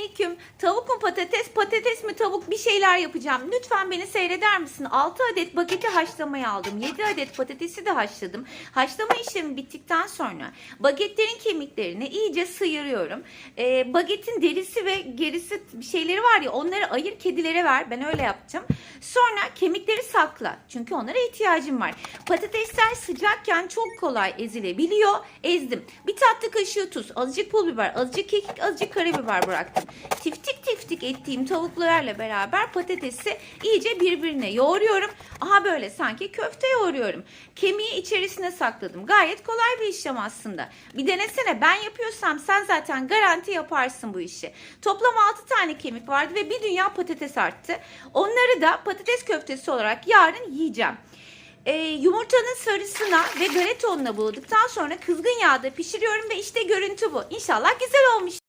Selamünaleyküm. Tavuk patates, patates mi tavuk bir şeyler yapacağım. Lütfen beni seyreder misin? 6 adet bageti haşlamaya aldım. 7 adet patatesi de haşladım. Haşlama işlemi bittikten sonra bagetlerin kemiklerini iyice sıyırıyorum. Ee, bagetin derisi ve gerisi bir şeyleri var ya onları ayır kedilere ver. Ben öyle yapacağım. Sonra kemikleri sakla. Çünkü onlara ihtiyacım var. Patatesler sıcakken çok kolay ezilebiliyor. Ezdim. Bir tatlı kaşığı tuz, azıcık pul biber, azıcık kekik, azıcık karabiber bıraktım. Tiftik tiftik ettiğim tavuklarla beraber patatesi iyice birbirine yoğuruyorum. Aha böyle sanki köfte yoğuruyorum. Kemiği içerisine sakladım. Gayet kolay bir işlem aslında. Bir denesene ben yapıyorsam sen zaten garanti yaparsın bu işi. Toplam 6 tane kemik vardı ve bir dünya patates arttı. Onları da patates köftesi olarak yarın yiyeceğim. Ee, yumurtanın sarısına ve galeta ununa buladıktan sonra kızgın yağda pişiriyorum ve işte görüntü bu. İnşallah güzel olmuş.